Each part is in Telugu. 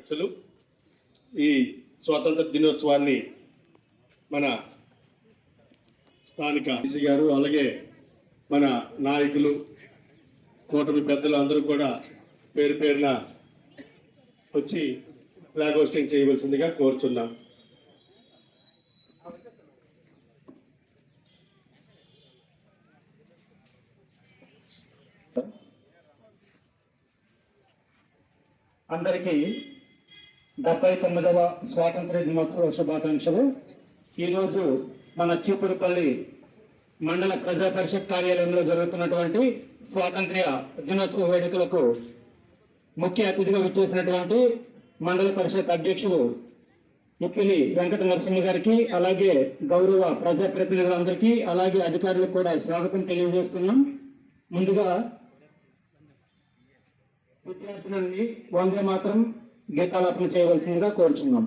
అసలు ఈ స్వాతంత్ర దినోత్సవాన్ని మన స్థానిక ఈసీ గారు అలాగే మన నాయకులు కూటమి పెద్దలు అందరూ కూడా పేరు పేరున వచ్చి ఫ్లాగ్ హోస్టింగ్ చేయవలసిందిగా కోరుచున్నాం. అందరికీ డెబ్బై తొమ్మిదవ స్వాతంత్ర దినోత్సవ శుభాకాంక్షలు. ఈరోజు మన చీపురుపల్లి మండల ప్రజా పరిషత్ కార్యాలయంలో జరుగుతున్నటువంటి స్వాతంత్ర్య దినోత్సవ వేడుకలకు ముఖ్య అతిథిగా విచ్చేసినటువంటి మండల పరిషత్ అధ్యక్షులు ముప్పిలి వెంకట నరసింహ గారికి అలాగే గౌరవ ప్రజాప్రతినిధులందరికీ అలాగే అధికారులకు కూడా స్వాగతం తెలియజేస్తున్నాం. ముందుగా విద్యార్థులని వందే మాత్రం గీతాలాపన చేయవలసిందిగా కోరుచున్నాం.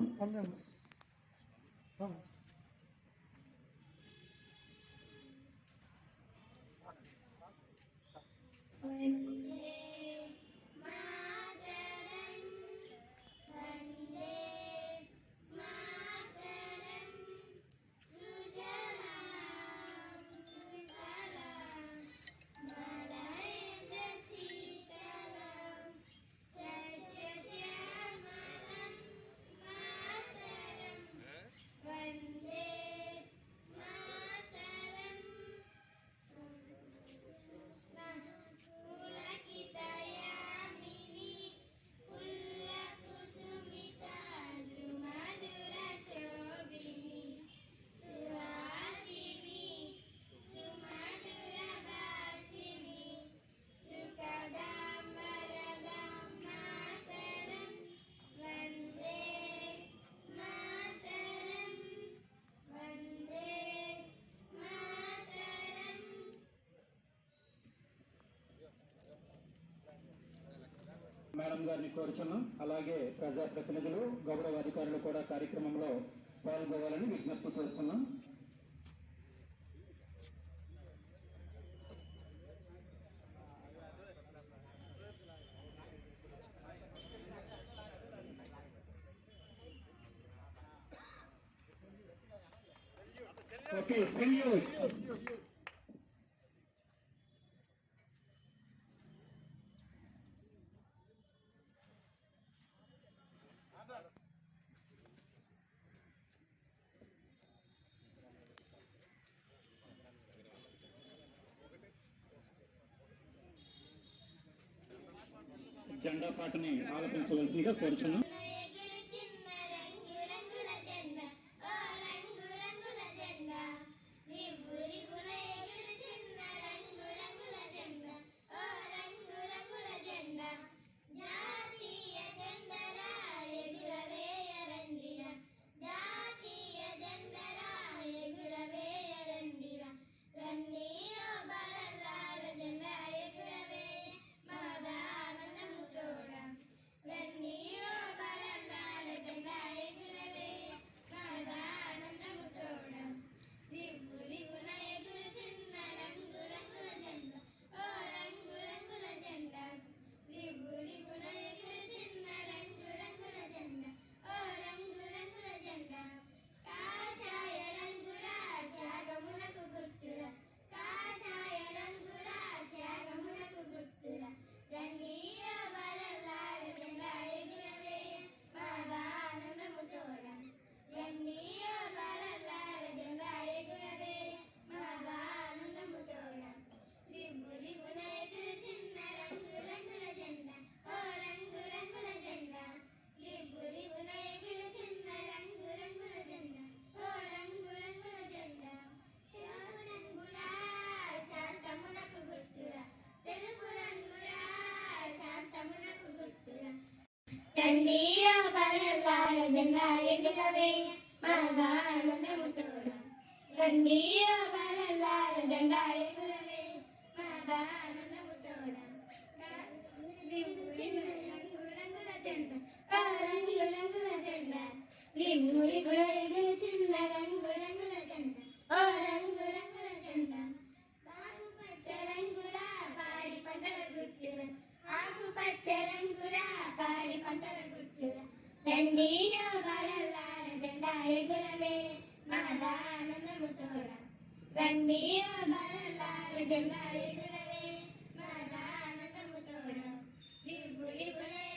మేడం గారిని కోరుచున్నాం. అలాగే ప్రజాప్రతినిధులు గౌరవ అధికారులు కూడా కార్యక్రమంలో పాల్గొవాలని విజ్ఞప్తి చేస్తున్నాం. ఓకే సెల్యూట్ జెండా పాటని ఆలపించవలసిందిగా కోరుతున్నాం తండ్రి ఓ బలల్లార జెండా ఎగురవే మాగా ఆనందము తోడా రండి ఓ బలల్లార జెండా ఎగురవే మాగా ఆనందము తోడా రింగు రింగు రంగు రంగుల జెండా ఓ రంగు రంగుల జెండా రింగు రింగుల ఎగురు చిన్న రంగు రంగుల జెండా ఓ రంగు రంగుల దండీయ బాలల్లాల జెండా ఎగురవే మహదానందము తోడ. దండీయ బాలల్లాల జెండా ఎగురవే మహదానందము తోడ. రిపులి పునయ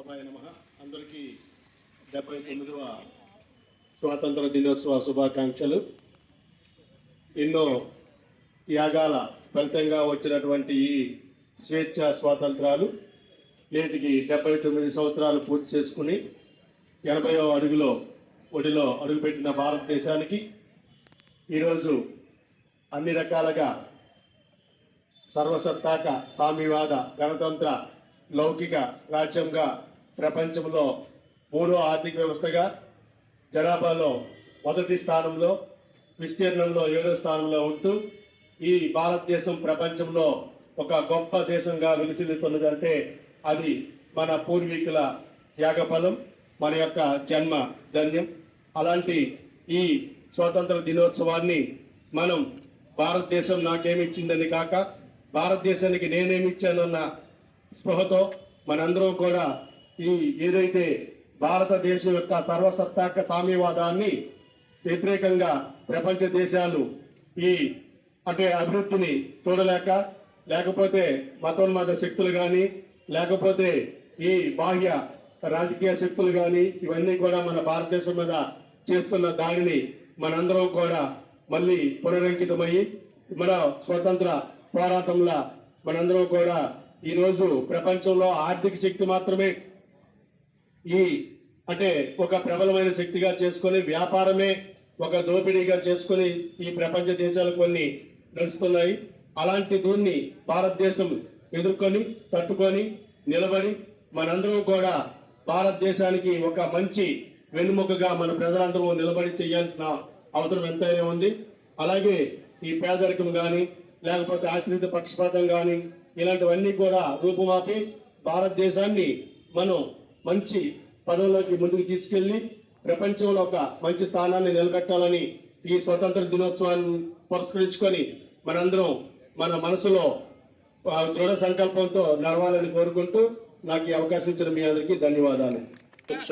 సభాయ నమ. అందరికీ డెబ్బై తొమ్మిదవ స్వాతంత్ర దినోత్సవ శుభాకాంక్షలు. ఎన్నో త్యాగాల ఫలితంగా వచ్చినటువంటి ఈ స్వేచ్ఛ స్వాతంత్రాలు నేటికి డెబ్బై తొమ్మిది సంవత్సరాలు పూర్తి చేసుకుని ఎనభైవ అడుగులో ఒడిలో అడుగుపెట్టిన భారతదేశానికి ఈరోజు అన్ని రకాలుగా సర్వసత్తాక సామ్యవాద గణతంత్ర లౌకిక రాజ్యంగా ప్రపంచంలో మూడో ఆర్థిక వ్యవస్థగా జనాభాలో మొదటి స్థానంలో విస్తీర్ణంలో ఏడో స్థానంలో ఉంటూ ఈ భారతదేశం ప్రపంచంలో ఒక గొప్ప దేశంగా విలిసిల్లుతున్నదంటే అది మన పూర్వీకుల త్యాగఫలం మన యొక్క జన్మ ధన్యం. అలాంటి ఈ స్వాతంత్ర దినోత్సవాన్ని మనం భారతదేశం నాకేమిచ్చిందని కాక భారతదేశానికి నేనేమిచ్చానన్న స్పృహతో మనందరం కూడా ఈ ఏదైతే భారతదేశం యొక్క సర్వసత్తాక సామ్యవాదాన్ని వ్యతిరేకంగా ప్రపంచ దేశాలు ఈ అంటే అభివృద్ధిని చూడలేక లేకపోతే మతోన్మాద శక్తులు కానీ లేకపోతే ఈ బాహ్య రాజకీయ శక్తులు కానీ ఇవన్నీ కూడా మన భారతదేశం మీద చేస్తున్న దాడిని మనందరం కూడా మళ్ళీ పునరంకితమయ్యి మన స్వతంత్ర పోరాటంలో మనందరం కూడా ఈ రోజు ప్రపంచంలో ఆర్థిక శక్తి మాత్రమే ఈ అంటే ఒక ప్రబలమైన శక్తిగా చేసుకొని వ్యాపారమే ఒక దోపిడీగా చేసుకొని ఈ ప్రపంచ దేశాలు కొన్ని నడుస్తున్నాయి. అలాంటి దీన్ని భారతదేశం ఎదుర్కొని తట్టుకొని నిలబడి మనందరం కూడా భారతదేశానికి ఒక మంచి వెన్నుముకగా మన ప్రజలందరూ నిలబడి చేయాల్సిన అవసరం ఎంతైనా ఉంది. అలాగే ఈ పేదరికం కానీ లేకపోతే ఆశ్రిత పక్షపాతం కానీ ఇలాంటివన్నీ కూడా రూపుమాపి భారతదేశాన్ని మనం మంచి పదవుల్లోకి ముందుకు తీసుకెళ్ళి ప్రపంచంలో ఒక మంచి స్థానాన్ని నిలబెట్టాలని ఈ స్వతంత్ర దినోత్సవాన్ని పురస్కరించుకొని మనందరం మన మనసులో దృఢ సంకల్పంతో నడవాలని కోరుకుంటూ నాకు ఈ అవకాశం ఇచ్చిన మీ అందరికీ ధన్యవాదాలు.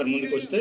ముందుకు వస్తే